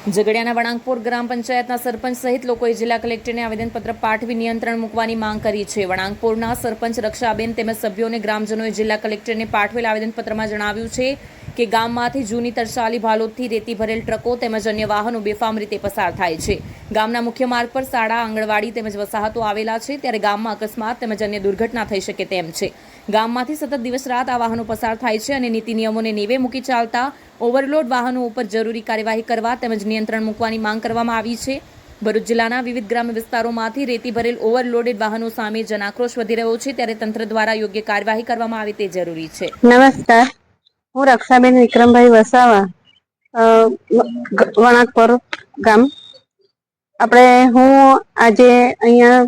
ઝઘડિયાના વણાંકપુર ગ્રામ પંચાયતના સરપંચ સહિત લોકોએ જિલ્લા કલેક્ટરને આવેદનપત્ર પાઠવી નિયંત્રણ મૂકવાની માંગ કરી છે. વણાંકપુરના સરપંચ રક્ષાબેન તેમજ સભ્યોને ગ્રામજનોએ જિલ્લા કલેક્ટરને પાઠવેલ આવેદનપત્રમાં જણાવ્યું છે કે ગામમાંથી જૂની તરસાલી ભાલોદથી રેતી ભરેલ ટ્રકો તેમજ અન્ય વાહનો બેફામ રીતે પસાર થાય છે. ગામના મુખ્ય માર્ગ પર શાળા, આંગણવાડી તેમજ વસાહતો આવેલા છે, ત્યારે ગામમાં અકસ્માત તેમજ અન્ય દુર્ઘટના થઈ શકે તેમ છે. ગામમાંથી સતત દિવસ રાત આ વાહનો પસાર થાય છે અને નીતિ નિયમોને નેવે મૂકી ચાલતા ઓવરલોડ વાહનો ઉપર જરૂરી કાર્યવાહી કરવા તેમજ નિયંત્રણ મૂકવાની માંગ કરવામાં આવી છે. ભરૂચ જિલ્લાના વિવિધ ગ્રામ્ય વિસ્તારોમાંથી રેતી ભરેલ ઓવરલોડેડ વાહનો સામે જનાક્રોશ વધી રહ્યો છે, ત્યારે તંત્ર દ્વારા યોગ્ય કાર્યવાહી કરવામાં આવે તે જરૂરી છે. નમસ્કાર. હું રક્ષાબેન વિક્રમભાઈ વસાવા વણાકપર ગામ. આપણે હું આજે અહીંયા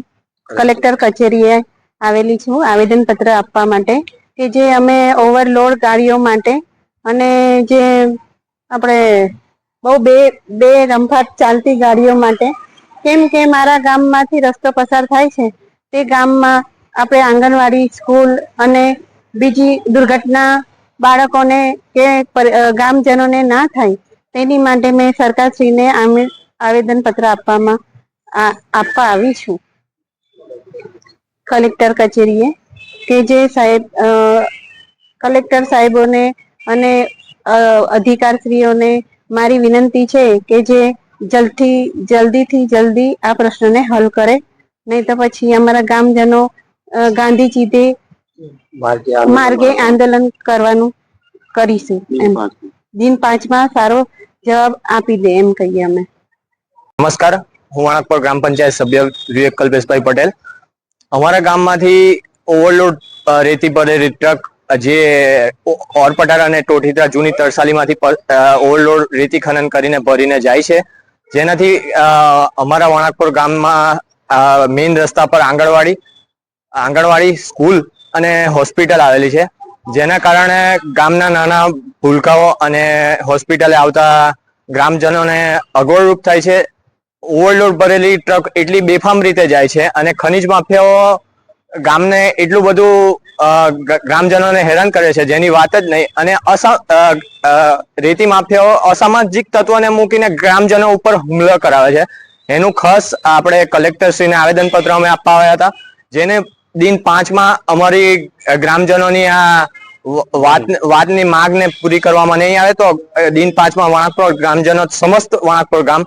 કલેક્ટર કચેરીએ આવેલી છું, આવેદનપત્ર આપવા માટે, કે જે અમે ઓવરલોડ ગાડીઓ માટે અને જે આપણે બહુ બે બે રંભાટ ચાલતી ગાડીઓ માટે, કેમ કે મારા ગામમાંથી રસ્તો પસાર થાય છે, તે ગામમાં આપણે આંગણવાડી, સ્કૂલ અને બીજી દુર્ઘટના બાળકોને કે ગામજનોને ના થાય, તેની માટે મેં સરકારશ્રીને આવેદન આવેદનપત્ર આપવામાં આપવા આવી છું. કલેક્ટર કચેરીએ કે જે સાહેબ કલેક્ટર સાહેબોને અને અધિકારશ્રીઓને મારી વિનંતી છે કે જે જલ્દી જલ્દીથી જલ્દી આ પ્રશ્નને હલ કરે. નહીં તો પછી અમારા ગામજનો ગાંધીજી માર્ગે આંદોલન કરવાનું કરીશું એમ. દિન પાંચમાં સારો જવાબ આપી દે એમ કહીએ અમે. નમસ્કાર. હું વણાકપર ગ્રામ પંચાયત સભ્ય વિવેક કલ્પેશભાઈ પટેલ. અમારા ગામમાંથી ઓવરલોડ રેતી ભરેલી ટ્રક જે ઓરપટાર અને ટોઠીદરા જૂની તરસાલીમાંથી ઓવરલોડ રેતી ખનન કરીને ભરીને જાય છે. જેનાથી અમારા વણાકપુર ગામમાં મેઇન રસ્તા પર આંગણવાડી આંગણવાડી સ્કૂલ અને હોસ્પિટલ આવેલી છે. જેના કારણે ગામના નાના ભૂલકાઓ અને હોસ્પિટલે આવતા ગ્રામજનોને અગવડરૂપ થાય છે. ઓવરલોડ ભરેલી ટ્રક એટલી બેફામ રીતે જાય છે અને ખનિજ માફિયાઓ ગામને એટલું બધું ગ્રામજનોને હેરાન કરે છે, જેની વાત જ નહીં. અને અસા રેતી માફિયાઓ અસામાજિક તત્વોને મૂકીને ગ્રામજનો ઉપર હુમલો કરાવે છે. એનું ખાસ આપણે કલેક્ટરશ્રીને આવેદનપત્ર અમે આપવા આવ્યા હતા, જેને દિન પાંચમાં અમારી ગ્રામજનોની આ વાત, વાતની માંગને પૂરી કરવામાં નહીં આવે તો દિન પાંચમાં વણાકપુર ગ્રામજનો સમસ્ત વણાકપુર ગામ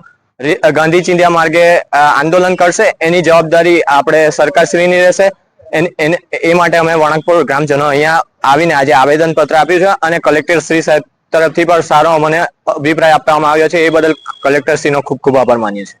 ગાંધી ચિંધ્યા માર્ગે આંદોલન કરશે. એની જવાબદારી આપણે સરકારશ્રીની રહેશે. એ માટે અમે વણાકપુર ગ્રામજનો અહીંયા આવીને આજે આવેદન પત્ર આપ્યું છે અને કલેક્ટર શ્રી સાહેબ તરફથી પણ સારો અમને અભિપ્રાય આપવામાં આવ્યો છે. એ બદલ કલેક્ટર શ્રીનો ખૂબ ખૂબ આભાર માનીએ છીએ.